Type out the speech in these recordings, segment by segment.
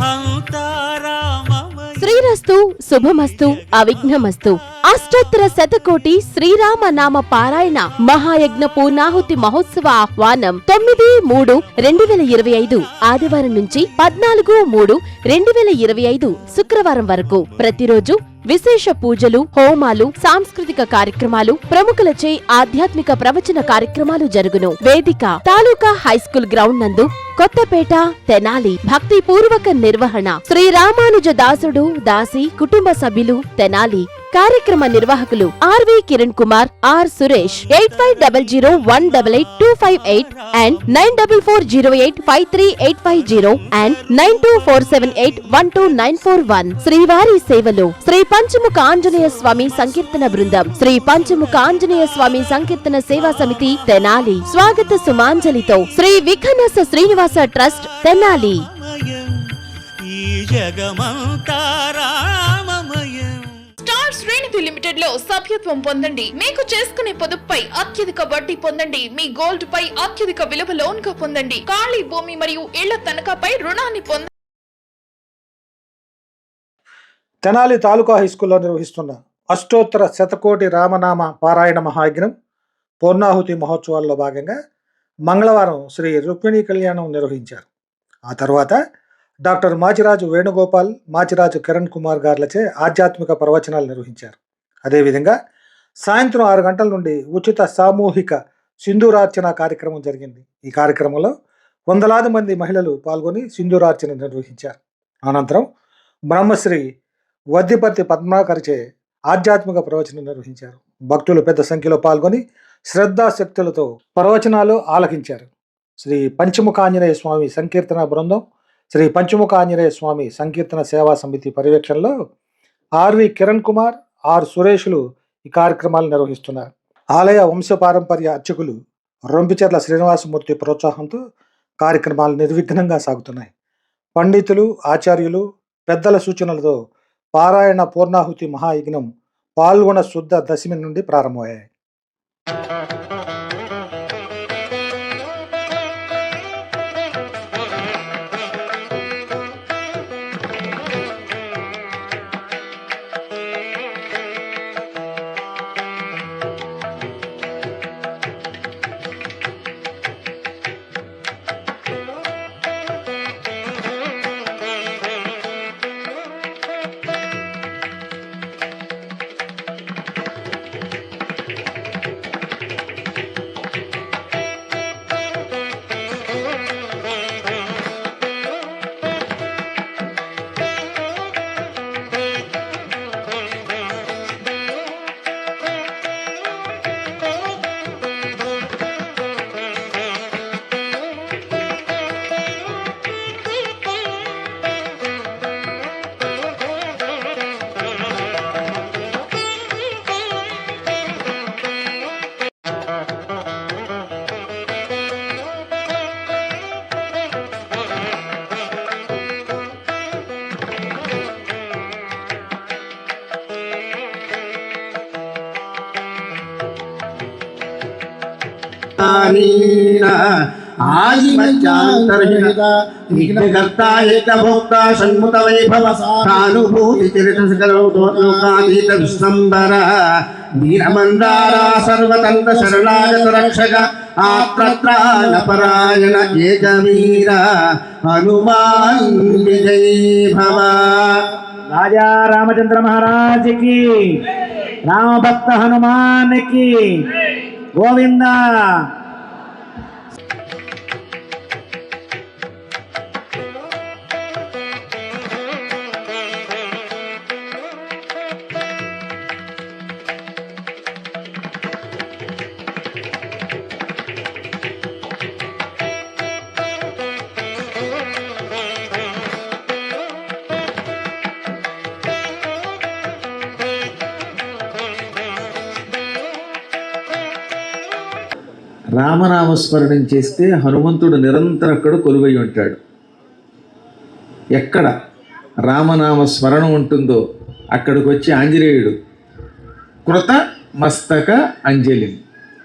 అంతా రామమయం శుభమస్తు అవిఘ్నమస్తు. అష్టోత్తర శతకోటి శ్రీరామ నామ పారాయణ మహాయజ్ఞ పూర్ణాహుతి మహోత్సవ ఆహ్వానం తొమ్మిది మూడు రెండు వేల ఇరవై ఐదు ఆదివారం నుంచి పద్నాలుగు మూడు రెండు వేల ఇరవై ఐదు శుక్రవారం వరకు. ప్రతిరోజు విశేష పూజలు హోమాలు సాంస్కృతిక కార్యక్రమాలు ప్రముఖులచే ఆధ్యాత్మిక ప్రవచన కార్యక్రమాలు జరుగును. వేదిక తాలూకా హైస్కూల్ గ్రౌండ్ నందు కొత్తపేట తెనాలి భక్తి పూర్వక నిర్వహణ. శ్రీరామానుజ దాసుడు దాసి కుటుంబ సభ్యులు తెనాలి. కార్యక్రమ నిర్వాహకులు RV Kiran Kumar R Suresh. Eight five double zero one double eight two five eight and nine double four zero eight five three eight five zero and nine two four seven eight one two nine four one. శ్రీవారి సేవలు. శ్రీ పంచముఖ ఆంజనేయ స్వామి సంకీర్తన బృందం. శ్రీ పంచముఖ ఆంజనేయ స్వామి సంకీర్తన సేవా సమితి తెనాలి. స్వాగత సుమాంజలితో. Shri Vikhanasa Srinivasa trust Tenali. జగమంతా రామమయం. Star శ్రేణిధి లిమిటెడ్లో సభ్యత్వం పొందండి. మీకు చేసుకునే పొదుపుపై అత్యధిక వడ్డీ పొందండి. మీ గోల్డ్ పై అత్యధిక విలువ లోన్గా పొందండి. ఖాళీ భూమి మరియు ఇళ్ళ తనఖాపై రుణాన్ని పొందండి తెనాలి తాలూకా హైస్కూల్లో నిర్వహిస్తున్న అష్టోత్తర శతకోటి రామనామ పారాయణ మహాయజ్ఞం పూర్ణాహుతి మహోత్సవాల్లో భాగంగా మంగళవారం శ్రీ రుక్మిణీ కళ్యాణం నిర్వహించారు. ఆ తర్వాత డాక్టర్ మాచిరాజు వేణుగోపాల్ మాచిరాజు కిరణ్ కుమార్ గార్లచే ఆధ్యాత్మిక ప్రవచనాలు నిర్వహించారు. అదేవిధంగా సాయంత్రం ఆరు గంటల నుండి ఉచిత సామూహిక సింధూరార్చన కార్యక్రమం జరిగింది. ఈ కార్యక్రమంలో వందలాది మంది మహిళలు పాల్గొని సింధూరార్చన నిర్వహించారు. అనంతరం బ్రహ్మశ్రీ వద్దిపర్తి పద్మాకరిచే ఆధ్యాత్మిక ప్రవచనం నిర్వహించారు. భక్తులు పెద్ద సంఖ్యలో పాల్గొని శ్రద్ధాశక్తులతో ప్రవచనాలు ఆలకించారు. శ్రీ పంచముఖాంజనేయ స్వామి సంకీర్తన బృందం శ్రీ పంచముఖ ఆంజనేయ స్వామి సంకీర్తన సేవా సమితి పర్యవేక్షణలో ఆర్వి కిరణ్ కుమార్ ఆర్ సురేషులు ఈ కార్యక్రమాలు నిర్వహిస్తున్నారు. ఆలయ వంశపారంపర్య అర్చకులు రొంపిచెర్ల శ్రీనివాసమూర్తి ప్రోత్సాహంతో కార్యక్రమాలు నిర్విఘ్నంగా సాగుతున్నాయి. పండితులు ఆచార్యులు పెద్దల సూచనలతో పారాయణ పూర్ణాహుతి మహాయజ్ఞం పాల్గొన శుద్ధ దశమి నుండి ప్రారంభమయ్యాయి. ఆదిమధ్యాంతర్హిత విఘ్నకర్త షణ్ముఖ వైభవ సానుభూతి చరిత విశ్వంబర వీరమందార సర్వతంత్ర శరణాగత రక్షక ఆత్రత్రాణ పరాయణ ఏకవీర. హనుమాన్ విజయ భవ. రాజా రామచంద్ర మహారాజ్కి రామభక్త హనుమాన్కి గోవింద రామనామస్మరణం చేస్తే హనుమంతుడు నిరంతరం అక్కడ కొలువై ఉంటాడు. ఎక్కడ రామనామ స్మరణం ఉంటుందో అక్కడికి వచ్చి ఆంజనేయుడు కృత మస్తక అంజలి.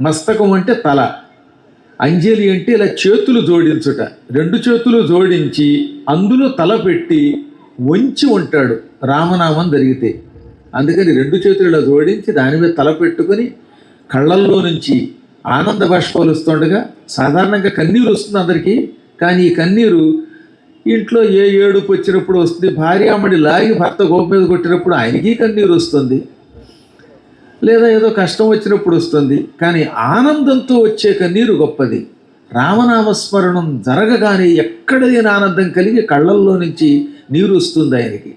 మస్తకం అంటే తల. అంజలి అంటే ఇలా చేతులు జోడించుట. రెండు చేతులు జోడించి అందులో తల పెట్టి వంచి ఉంటాడు రామనామం జరిగితే. అందుకని రెండు చేతులు ఇలా జోడించి దాని మీద తల పెట్టుకొని కళ్ళల్లో నుంచి ఆనంద బాష్పాలు వస్తుండగా సాధారణంగా కన్నీరు వస్తుంది అందరికీ కానీ ఈ కన్నీరు ఇంట్లో ఏ ఏడుపు వచ్చినప్పుడు వస్తుంది భార్యామణి లాగి భర్త గోప మీద కొట్టినప్పుడు ఆయనకి కన్నీరు వస్తుంది లేదా ఏదో కష్టం వచ్చినప్పుడు వస్తుంది కానీ ఆనందంతో వచ్చే కన్నీరు గొప్పది. రామనామస్మరణం జరగగానే ఎక్కడైనా ఆనందం కలిగి కళ్ళల్లో నుంచి నీరు వస్తుంది ఆయనకి.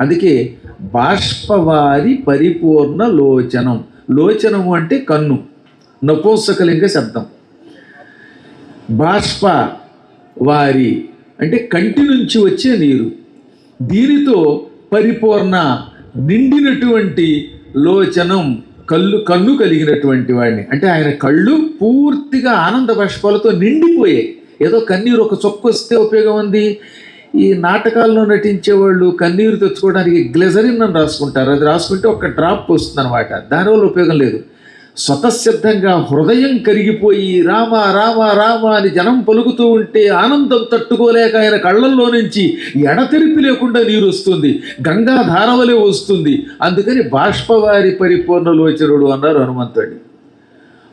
అందుకే బాష్పవారి పరిపూర్ణ లోచనం. లోచనము అంటే కన్ను. నపోసకలింగ శబ్దం. బాష్ప వారి అంటే కంటి నుంచి వచ్చే నీరు. దీనితో పరిపూర్ణ నిండినటువంటి లోచనం కళ్ళు కన్ను కలిగినటువంటి వాడిని. అంటే ఆయన కళ్ళు పూర్తిగా ఆనంద బాష్పాలతో నిండిపోయాయి. ఏదో కన్నీరు ఒక చొక్క వస్తే ఉపయోగం ఉంది. ఈ నాటకాల్లో నటించే వాళ్ళు కన్నీరు తెచ్చుకోవడానికి గ్లెజరిన్ అని రాసుకుంటారు. అది రాసుకుంటే ఒక డ్రాప్ వస్తుంది అనమాట దానివల్ల ఉపయోగం లేదు. స్వతసిద్ధంగా హృదయం కరిగిపోయి రామ రామ రామ అని జనం పలుకుతూ ఉంటే ఆనందం తట్టుకోలేక ఆయన కళ్ళల్లో నుంచి ఎడతెరిపి లేకుండా నీరు వస్తుంది గంగాధారవలే వస్తుంది. అందుకని బాష్పవారి పరిపూర్ణ లోచనుడు అన్నారు హనుమంతుడి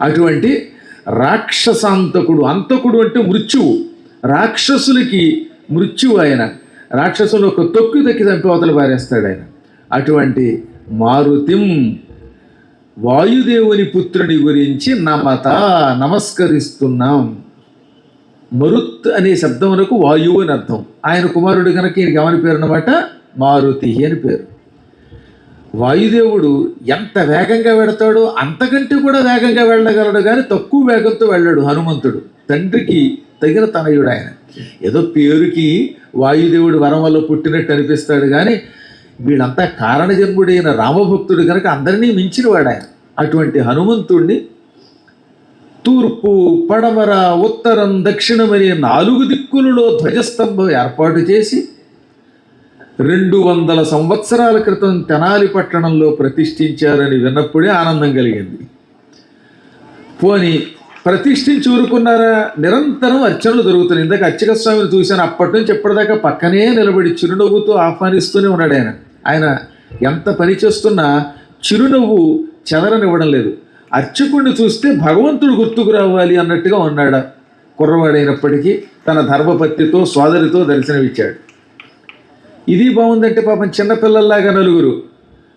అటువంటి రాక్షసాంతకుడు అంతకుడు అంటే మృత్యువు. రాక్షసులకి మృత్యువు ఆయన. రాక్షసులు ఒక తొక్కు తక్కి చంపి అవతల పారేస్తాడు ఆయన. అటువంటి మారుతిం వాయుదేవుని పుత్రుని గురించి నమత నమస్కరిస్తున్నాం. మరుత్ అనే శబ్దమునకు వాయువు అని అర్థం. ఆయన కుమారుడు కనుక ఈయనకి ఏమని పేరు అనమాట మారుతి అని పేరు. వాయుదేవుడు ఎంత వేగంగా వెడతాడో అంతకంటే కూడా వేగంగా వెళ్ళగలడు కానీ తక్కువ వేగంతో వెళ్ళాడు హనుమంతుడు. తండ్రికి తగిన తనయుడు ఆయన. ఏదో పేరుకి వాయుదేవుడు వరం వల్ల పుట్టినట్టు అనిపిస్తాడు కానీ వీళ్ళంతా కారణజన్ముడైన రామభక్తుడు కనుక అందరినీ మించినవాడు ఆయన. అటువంటి హనుమంతుణ్ణి తూర్పు పడమర ఉత్తరం దక్షిణమనే నాలుగు దిక్కులలో ధ్వజస్తంభం ఏర్పాటు చేసి రెండు వందల సంవత్సరాల క్రితం తెనాలి పట్టణంలో ప్రతిష్ఠించారని విన్నప్పుడే ఆనందం కలిగింది. పోని ప్రతిష్ఠించి ఊరుకున్నారా? నిరంతరం అర్చనలు జరుగుతున్నాయి. ఇందాక అర్చక స్వామిని చూశాను. అప్పటి నుంచి ఎప్పటిదాకా పక్కనే నిలబడి చిరునవ్వుతో ఆహ్వానిస్తూనే ఉన్నాడు ఆయన. ఆయన ఎంత పని చేస్తున్నా చిరునవ్వు చెదరనివ్వడం లేదు. అర్చకుడిని చూస్తే భగవంతుడు గుర్తుకు రావాలి అన్నట్టుగా ఉన్నాడు. కుర్రవాడైనప్పటికీ తన ధర్మపత్నితో సోదరితో దర్శనమిచ్చాడు. ఇది బాగుందంటే పాపం చిన్నపిల్లల్లాగా నలుగురు.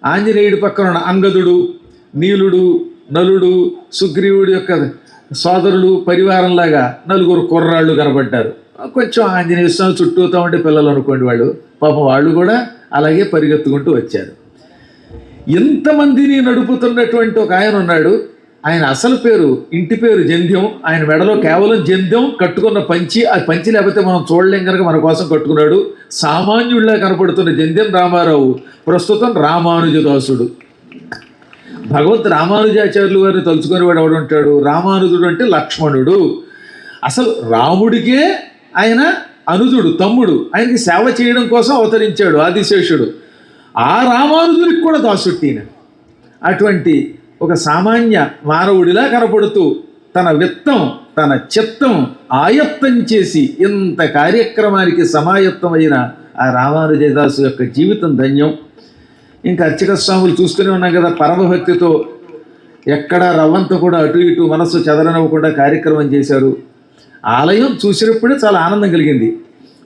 ఆంజనేయుడి పక్కన ఉన్న అంగదుడు నీలుడు నలుడు సుగ్రీవుడి యొక్క సోదరులు పరివారంలాగా నలుగురు కుర్రాళ్ళు కనబడ్డారు కొంచెం ఆంజనేయ స్వామి చుట్టూతా ఉండే పిల్లలు అనుకోండి వాళ్ళు. పాపం వాళ్ళు కూడా అలాగే పరిగెత్తుకుంటూ వచ్చారు. ఎంతమందిని నడుపుతున్నటువంటి ఒక ఆయన ఉన్నాడు. ఆయన అసలు పేరు ఇంటి పేరు జంధ్యం. ఆయన మెడలో కేవలం జంధ్యం కట్టుకున్న పంచి. ఆ పంచి లేకపోతే మనం చూడలేం కనుక మన కోసం కట్టుకున్నాడు. సామాన్యుడిలా కనపడుతున్న జంధ్యం రామారావు ప్రస్తుతం రామానుజదాసుడు. భగవంత్ రామానుజాచార్యులు వారిని తలుచుకొని వాడు ఎవడుంటాడు? రామానుజుడు అంటే లక్ష్మణుడు. అసలు రాముడికే ఆయన అనుజుడు తమ్ముడు ఆయనకి సేవ చేయడం కోసం అవతరించాడు ఆదిశేషుడు. ఆ రామానుజుడికి కూడా దాసుట్టిన అటువంటి ఒక సామాన్య మానవుడిలా కనపడుతూ తన విత్తం తన చిత్తం ఆయత్తం చేసి ఇంత కార్యక్రమానికి సమాయత్తమైన ఆ రామానుజదాసు యొక్క జీవితం ధన్యం. ఇంకా అర్చక స్వాములు చూస్తూనే ఉన్నాం కదా పరమభక్తితో. ఎక్కడ రవ్వంత కూడా అటు ఇటు మనస్సు చెదరనివ్వకుండా కార్యక్రమం చేశారు. ఆలయం చూసినప్పుడే చాలా ఆనందం కలిగింది.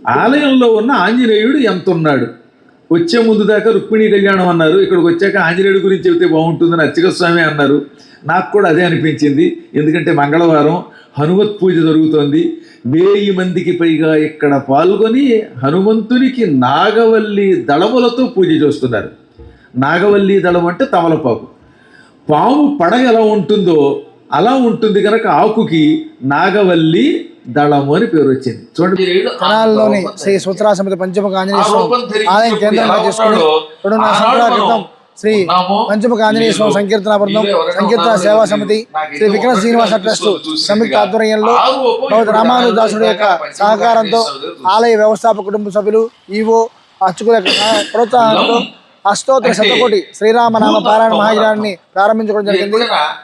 ఆలయంలో ఉన్న ఆంజనేయుడు ఎంత ఉన్నాడు వచ్చే ముందు దాకా రుక్మిణీ కళ్యాణం అన్నారు. ఇక్కడికి వచ్చాక ఆంజనేయుడి గురించి చెబితే బాగుంటుందని అర్చకస్వామి అన్నారు. నాకు కూడా అదే అనిపించింది. ఎందుకంటే మంగళవారం హనుమత్ పూజ జరుగుతోంది. వెయ్యి మందికి పైగా ఇక్కడ పాల్గొని హనుమంతునికి నాగవల్లి దళములతో పూజ చేస్తున్నారు. నాగవల్లి దళం అంటే తమలపాకు. పాము పడగ ఎలా ఉంటుందో అలా ఉంటుంది కనుక ఆకుకి నాగవల్లి దళము అని పేరు వచ్చింది. చూడండి. కణాల్లోని శ్రీ సూత్రా సమితి పంచముఖ ఆంజనేయ స్వామి ఆలయం కేంద్రంగా చేసుకుని రెండున్నర సంవత్సరాల క్రితం శ్రీ పంచముఖ ఆంజనేయ స్వామి సంకీర్తన బృందం సంకీర్తన సేవా సమితి శ్రీ విక్రమ శ్రీనివాస ట్రస్ట్ సంయుక్త ఆధ్వర్యంలో భగవత్ రామానుదాసుడి యొక్క సహకారంతో ఆలయ వ్యవస్థాపక కుటుంబ సభ్యులు ఈవో అర్చకుల ప్రోత్సాహంతో అష్టోత్తర శతకోటి శ్రీరామనామ పారాయణ మహాయజ్ఞాన్ని ప్రారంభించుకోవడం జరిగింది.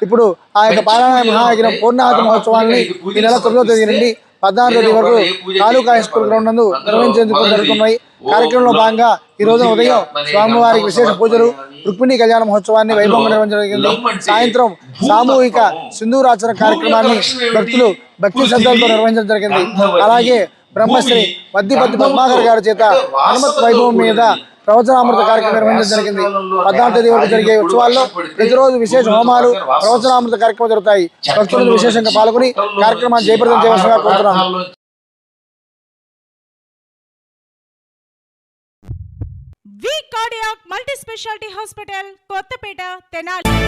ఇప్పుడు ఆ యొక్క పారాయణ మహాయజ్ఞం పూర్ణాహుతి మహోత్సవాన్ని ఈ నెల తొమ్మిదో తేదీ నుండి పద్నాలుగో తేదీ వరకు తాలూకా హై స్కూల్ గ్రౌండ్ నందు నిర్వహించేందుకు జరుగుతున్నాయి. కార్యక్రమంలో భాగంగా ఈ రోజున ఉదయం స్వామివారికి విశేష పూజలు రుక్మిణి కళ్యాణ మహోత్సవాన్ని వైభవంగా నిర్వహించడం జరిగింది. సాయంత్రం సామూహిక సింధూరాచరణ కార్యక్రమాన్ని భక్తులు భక్తి శ్రద్ధలతో నిర్వహించడం జరిగింది. అలాగే బ్రహ్మశ్రీ మద్దిపత్తి పద్మాకర్ గారి చేత హనుమత్ వైభవం మీద ప్రవచనామృత కార్యక్రమం నిర్వహించడం జరిగింది. పద్నాలుగు తేదీ వరకు జరిగే ఉత్సవాల్లో ప్రతిరోజు విశేష హోమాలు ప్రవచనామృత కార్యక్రమం జరుగుతాయి. భక్తులు విశేషంగా పాల్గొని కార్యక్రమాన్ని జయప్రదం చేయవలసిందిగా కోరుతున్నాను. V cardiac multi speciality hospital Kothapeta Tenali.